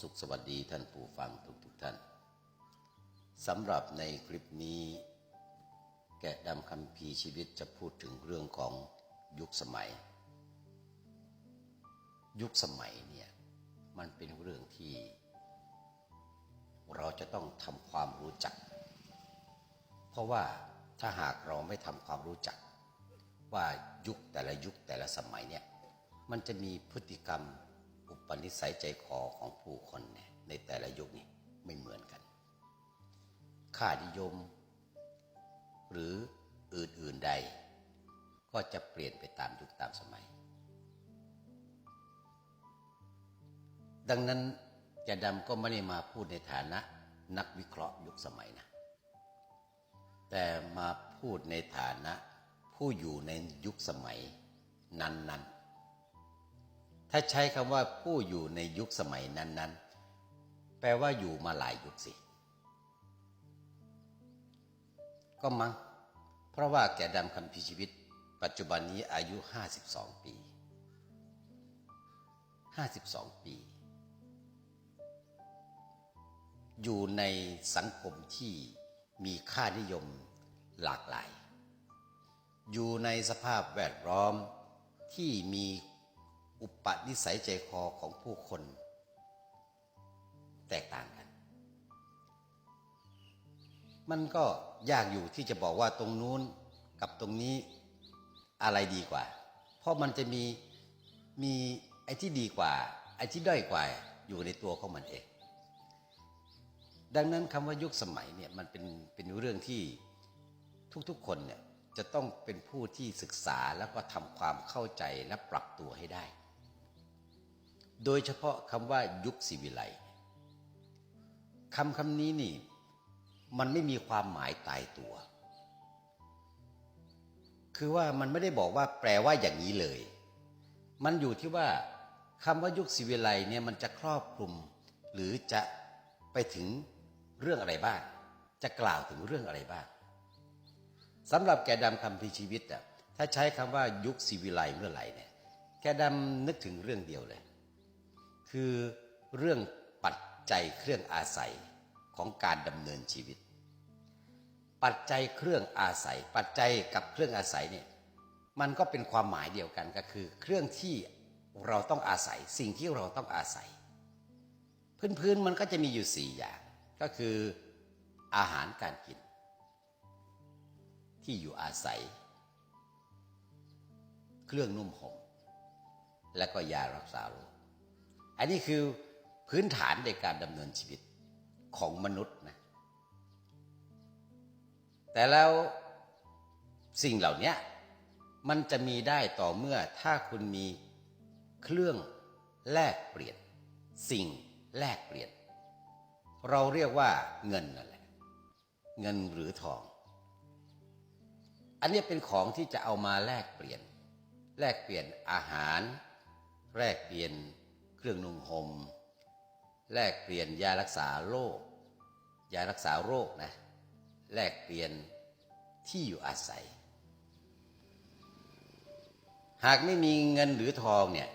สุขสวัสดีท่านผู้ฟังทุกทุกๆท่านสำหรับในคลิปนี้ แกะดำคำพีชีวิตจะพูดถึงเรื่องของยุคสมัย ยุคสมัยเนี่ยมันเป็นเรื่องที่ เราจะต้องทำความรู้จัก เพราะว่าถ้าหากเราไม่ทำความรู้จัก ว่ายุคแต่ละยุคแต่ละสมัยเนี่ยมันจะมีพฤติกรรม ปนิสัยใจคอของผู้คนเนี่ยในแต่ละยุคนี่ไม่เหมือนกันค่านิยม หรืออื่นๆใด ก็จะเปลี่ยนไปตามยุคตามสมัย ดังนั้นจะดำก็ไม่ได้มาพูดในฐานะนักวิเคราะห์ยุคสมัยนะ แต่มาพูดในฐานะผู้อยู่ในยุคสมัยนั้นๆ ถ้าใช้คำว่าผู้อยู่ในยุคสมัยนั้น ๆ แปลว่าอยู่มาหลายยุคสิ ก็มั้ง เพราะว่าแกดำคำพีร์ชีวิต ปัจจุบันนี้อายุ 52 ปี 52 ปี อยู่ในสังคมที่มีค่านิยมหลากหลาย อยู่ในสภาพแวดล้อมที่มี อุปนิสัยใจคอของผู้คน แตกต่างกัน มันก็ยากอยู่ที่จะบอกว่าตรงนู้นกับตรงนี้อะไรดีกว่า เพราะมันจะมีมีไอ้ที่ดีกว่า ไอ้ที่ด้อยกว่าอยู่ในตัวของมันเอง ดังนั้นคำว่ายุคสมัยเนี่ยมันเป็นเป็นเรื่องที่ทุกๆคนเนี่ยจะต้องเป็นผู้ที่ศึกษาแล้วก็ทำความเข้าใจและปรับตัวให้ได้ โดยเฉพาะคำว่ายุคศิวิไลคำคำนี้นี่ มันไม่มีความหมายตายตัว คือว่ามันไม่ได้บอกว่าแปลว่าอย่างนี้เลย มันอยู่ที่ว่าคำว่ายุคศิวิไลเนี่ยมันจะครอบคลุม หรือจะไปถึงเรื่องอะไรบ้าง จะกล่าวถึงเรื่องอะไรบ้างสำหรับแกดำคำพีชีวิตอะถ้าใช้คำว่ายุคศิวิไลเมื่อไหร่เนี่ยแกดำนึกถึงเรื่องเดียวเลย คือเรื่องปัจจัยเครื่องอาศัยของการดำเนินชีวิต ปัจจัยเครื่องอาศัย ปัจจัยกับเครื่องอาศัยเนี่ยมันก็เป็นความหมายเดียวกันก็คือ เครื่องที่เราต้องอาศัยสิ่งที่เราต้องอาศัย พื้นๆมันก็จะมีอยู่สี่อย่าง ก็คืออาหารการกิน ที่อยู่อาศัย เครื่องนุ่มห่มและก็ยารักษาโรค อันนี้คือพื้นฐานในการดำเนินชีวิตของมนุษย์นะ แต่แล้วสิ่งเหล่านี้มันจะมีได้ต่อเมื่อถ้าคุณมีเครื่องแลกเปลี่ยน สิ่งแลกเปลี่ยน เราเรียกว่าเงินนั่นแหละเงินหรือทอง อันนี้เป็นของที่จะเอามาแลกเปลี่ยน แลกเปลี่ยนอาหาร แลกเปลี่ยน เครื่องนุ่งหม่มแลกเปลี่ยนยารักษาโรคยารักษาโรคนะแลกเปลี่ยนที่อยู่อาศัย หากไม่มีเงินหรือทองเนี่ย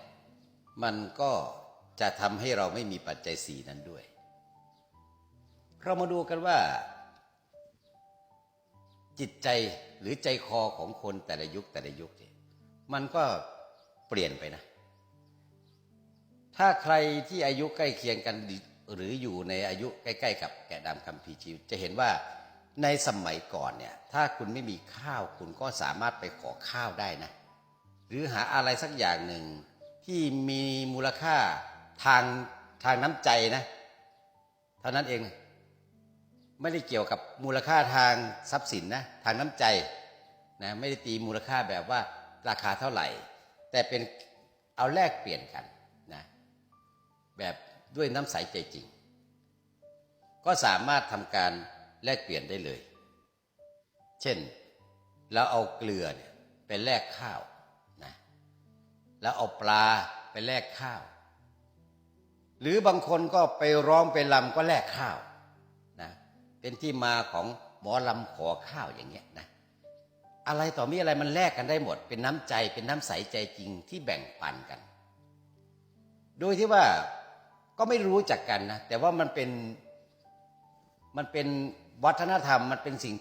มันก็จะทำให้เราไม่มีปัจจัยสี่นั้นด้วย เรามาดูกันว่า จิตใจหรือใจคอของคนแต่ละยุคแต่ละยุคเนี่ยมันก็เปลี่ยนไปนะ ถ้าใครที่อายุใกล้เคียงกันหรืออยู่ในอายุใกล้ๆ กับแกะดำคำพีร์ชีวิตจะเห็นว่าในสมัยก่อนเนี่ยถ้าคุณไม่มีข้าวคุณก็สามารถไปขอข้าวได้นะ หรือหาอะไรสักอย่างหนึ่งที่มีมูลค่าทางทางน้ำใจนะเท่านั้นเองไม่ได้เกี่ยวกับมูลค่าทางทรัพย์สินนะทางน้ำใจนะไม่ได้ตีมูลค่าแบบว่าราคาเท่าไหร่ แต่เป็นเอาแลกเปลี่ยนกัน แบบด้วยน้ำใสใจจริง ก็สามารถทำการแลกเปลี่ยนได้เลย เช่นเราเอาเกลือเนี่ยไปแลกข้าวนะแล้วเอาปลาไปแลกข้าว หรือบางคนก็ไปร้องไปลำก็แลกข้าวนะเป็นที่มาของหมอลำขอข้าวอย่างเงี้ยนะอะไรต่อมีอะไรมันแลกกันได้หมด เป็นน้ำใจเป็นน้ำใสใจจริงที่แบ่งปันกัน โดยที่ว่า ก็ไม่รู้จักกันนะแต่ว่ามันเป็นมันเป็นวัฒนธรรมมันเป็นสิ่ง